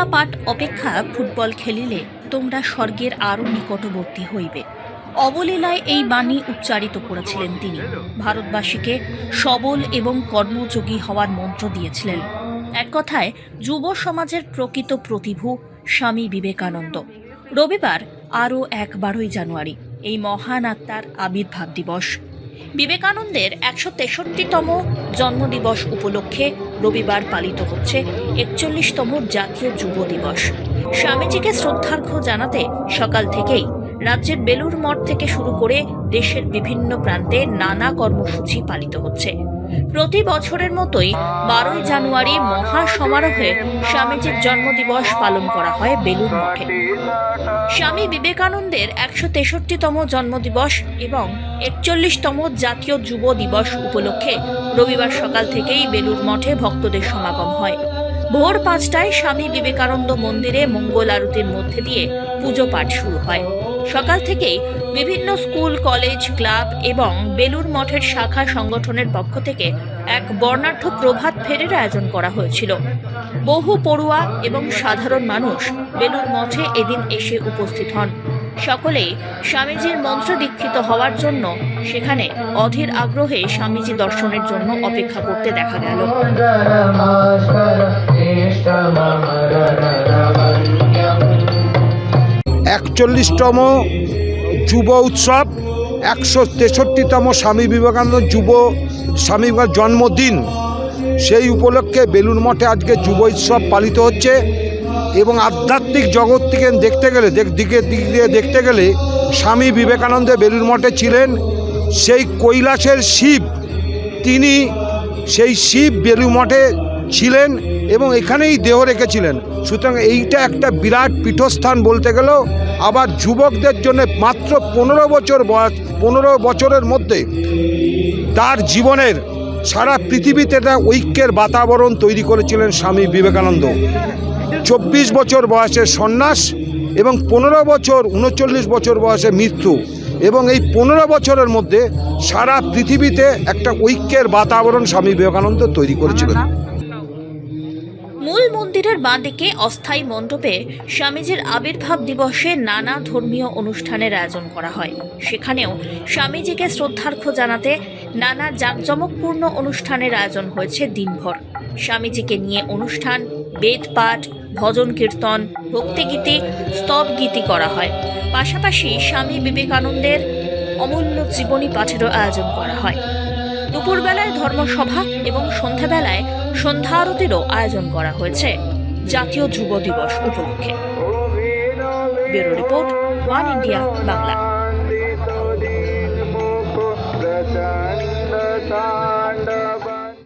গীতা পাঠ অপেক্ষা ফুটবল খেলিলে তোমরা স্বর্গের আরও নিকটবর্তী হইবে। অবলীলায় এই বাণী উচ্চারিত করেছিলেন তিনি। ভারতবাসীকে সবল এবং কর্মযোগী হওয়ার মন্ত্র দিয়েছিলেন। এক কথায়, যুব সমাজের প্রকৃত প্রতিভু স্বামী বিবেকানন্দ। রবিবার আরও এক বারোই জানুয়ারি, এই মহান আত্মার আবির্ভাব দিবস। বিবেকানন্দের একশো তেষট্টিতম জন্মদিবস উপলক্ষে রবিবার পালিত হচ্ছে একচল্লিশতম জাতীয় যুব দিবস। স্বামীজিকে শ্রদ্ধার্ঘ্য জানাতে সকাল থেকেই রাজ্যের বেলুর মঠ থেকে শুরু করে দেশের বিভিন্ন প্রান্তে নানা কর্মসূচি পালিত হচ্ছে। প্রতি বছরের মতোই বারোই জানুয়ারি মহা সমারোহে স্বামীজির জন্মদিবস পালন করা হয় বেলুর মঠে। স্বামী বিবেকানন্দের একশো তেষট্টিতম জন্মদিবস এবং একচল্লিশতম জাতীয় যুব দিবস উপলক্ষে রবিবার সকাল থেকেই বেলুর মঠে ভক্তদের সমাগম হয়। ভোর পাঁচটায় স্বামী বিবেকানন্দ মন্দিরে মঙ্গল আরতির মধ্যে দিয়ে পুজো পাঠ শুরু হয়। সকাল থেকেই বিভিন্ন স্কুল, কলেজ, ক্লাব এবং বেলুর মঠের শাখা সংগঠনের পক্ষ থেকে এক বর্ণাঢ্য প্রভাত ফেরির আয়োজন করা হয়েছিল। বহু পড়ুয়া এবং সাধারণ মানুষ বেলুর মঠে এদিন এসে উপস্থিত হন। সকলেই স্বামীজির মন্ত্র দীক্ষিত হওয়ার জন্য সেখানে অধীর আগ্রহে স্বামীজি দর্শনের জন্য অপেক্ষা করতে দেখা গেল। একচল্লিশতম যুব উৎসব, একশো তেষট্টিতম স্বামী বিবেকানন্দ যুব স্বামী জন্মদিন। সেই উপলক্ষে বেলুন মঠে আজকে যুব উৎসব পালিত হচ্ছে এবং আধ্যাত্মিক জগৎ থেকে দেখতে গেলে দিকে, দিক দিয়ে দেখতে গেলে স্বামী বিবেকানন্দ বেলুর মঠে ছিলেন। সেই কৈলাসের শিব, তিনি সেই শিব বেলু মঠে ছিলেন এবং এখানেই দেহ রেখেছিলেন। সুতরাং এইটা একটা বিরাট পীঠস্থান বলতে গেলেও আবার যুবকদের জন্য মাত্র পনেরো বছর বয়স, পনেরো বছরের মধ্যে তার জীবনের সারা পৃথিবীতে ঐক্যের বাতাবরণ তৈরি করেছিলেন স্বামী বিবেকানন্দ। চব্বিশ বছর বয়সে সন্ন্যাস এবং পনেরো বছর, উনচল্লিশ বছর বয়সে মৃত্যু এবং এই পনেরো বছরের মধ্যে সারা পৃথিবীতে একটা ঐক্যের বাতাবরণ স্বামী বিবেকানন্দ তৈরি করেছিলেন। মূল মন্দিরের বাঁদিকে অস্থায়ী মণ্ডপে স্বামীজির আবির্ভাব দিবসে নানা ধর্মীয় অনুষ্ঠানের আয়োজন করা হয়। সেখানেও স্বামীজিকে শ্রদ্ধার্ঘ্য জানাতে নানা জাঁকজমকপূর্ণ অনুষ্ঠানের আয়োজন হয়েছে দিনভর। স্বামীজিকে নিয়ে অনুষ্ঠান, বেদ পাঠ, ভজন কীর্তন, ভক্তিগীতি, স্তব গীতি করা হয়। পাশাপাশি স্বামী বিবেকানন্দের অমূল্য জীবনী পাঠেরও আয়োজন করা হয়। দুপুরবেলায় ধর্মসভা এবং সন্ধ্যাবেলায় সন্ধ্যা আরতিরও আয়োজন করা হয়েছে। জাতীয় যুব দিবস উপলক্ষে। Bureau report, one India, Bangla.